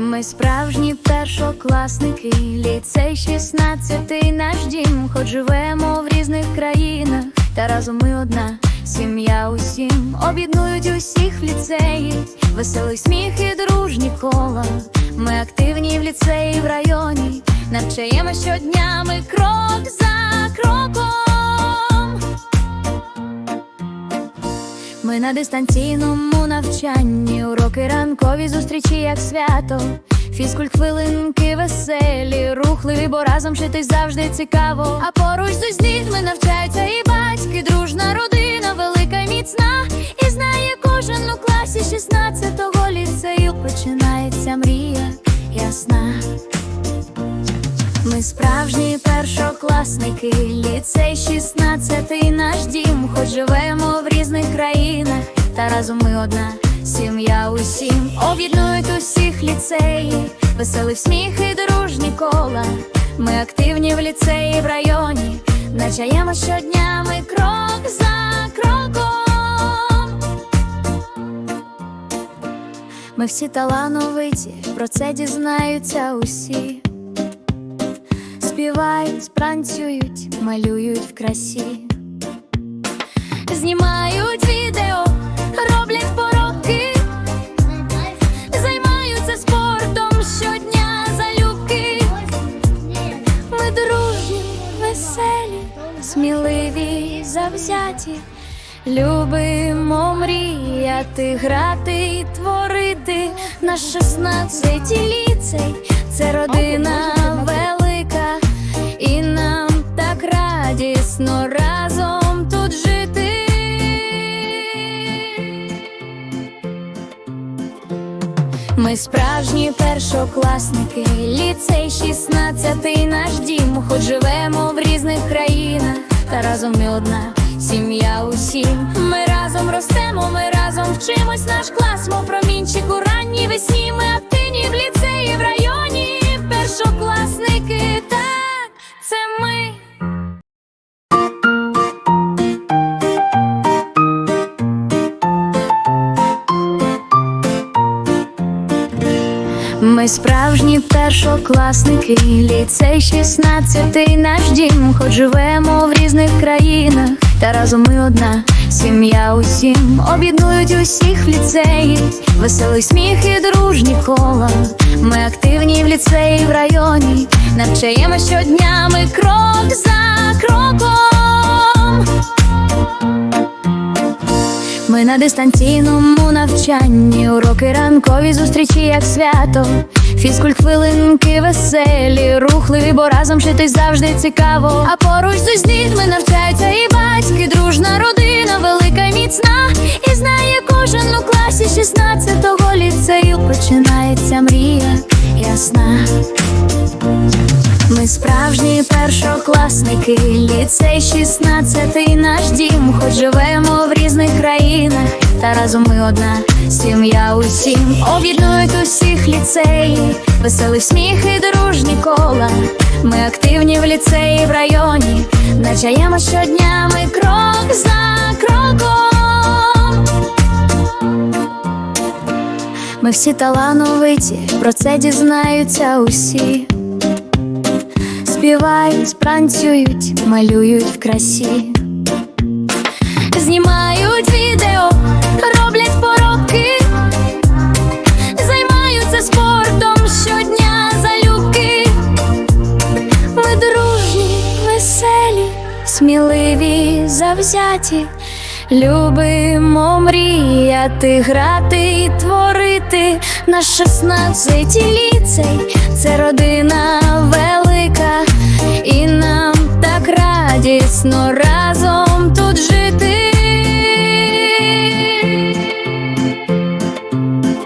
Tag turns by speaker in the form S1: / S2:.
S1: Ми справжні першокласники, ліцей 16 наш дім, хоч живемо в різних країнах, та разом ми одна сім'я усім об'єднують усіх в ліцеї, веселий сміх і дружні кола. Ми активні в ліцеї в районі, навчаємо щодня ми крок за кроком. Ми на дистанційному навчанні, уроки ранкові зустрічі, як свято. Фізкульт хвилинки веселі, рухливі, бо разом жити завжди цікаво. А поруч з дітьми навчаються і батьки, дружна родина, велика й міцна. І знає кожен у класі 16-го ліцею починається мрія ясна. Справжні першокласники, ліцей 16 наш дім, хоч живемо в різних країнах, та разом ми одна сім'я усім об'єднують усіх ліцеї, веселий сміх і дружні кола. Ми активні в ліцеї в районі, навчаємо щодня ми крок за кроком. Ми всі талановиті, про це дізнаються усі. Співають, пранцюють, малюють в красі, знімають відео, роблять пороки, займаються спортом щодня залюбки. Ми дружні, веселі, сміливі, завзяті. Любимо мріяти, грати і творити. Наш 16 ліцей це родина велика, разом тут жити. Ми справжні першокласники, ліцей 16 наш дім, хоч живемо в різних країнах, та разом ми одна сім'я усім. Ми разом ростемо, ми разом вчимось, наш клас, мов промінчик у ранній весні. Ми Ми справжні першокласники, ліцей 16 наш дім, хоч живемо в різних країнах, та разом ми одна сім'я усім. Об'єднують усіх в ліцеї, веселий сміх і дружні кола. Ми активні в ліцеї в районі, навчаємо щодня ми крок за кроком. На дистанційному навчанні, уроки ранкові зустрічі, як свято. Фізкульт хвилинки веселі, рухливі, бо разом жити завжди цікаво. А поруч з дітьми навчаються і батьки, дружна родина, велика й міцна. І знає кожен у класі 16-го ліцею починається мрія ясна. Ми справжні першокласники, ліцей 16 наш дім, хоч живемо в різних країнах, та разом ми одна сім'я усім об'єднують усіх ліцеї, веселий сміх і дружні кола. Ми активні в ліцеї в районі, навчаємо щодня ми крок за кроком. Ми всі талановиті, про це дізнаються усі. Співають, пранцюють, малюють в красі, знімають відео, роблять пороки, займаються спортом щодня залюбки. Ми дружні, веселі, сміливі, завзяті. Любимо мріяти, грати і творити. Наш 16 ліцей це родина велика і нам так радісно радісно.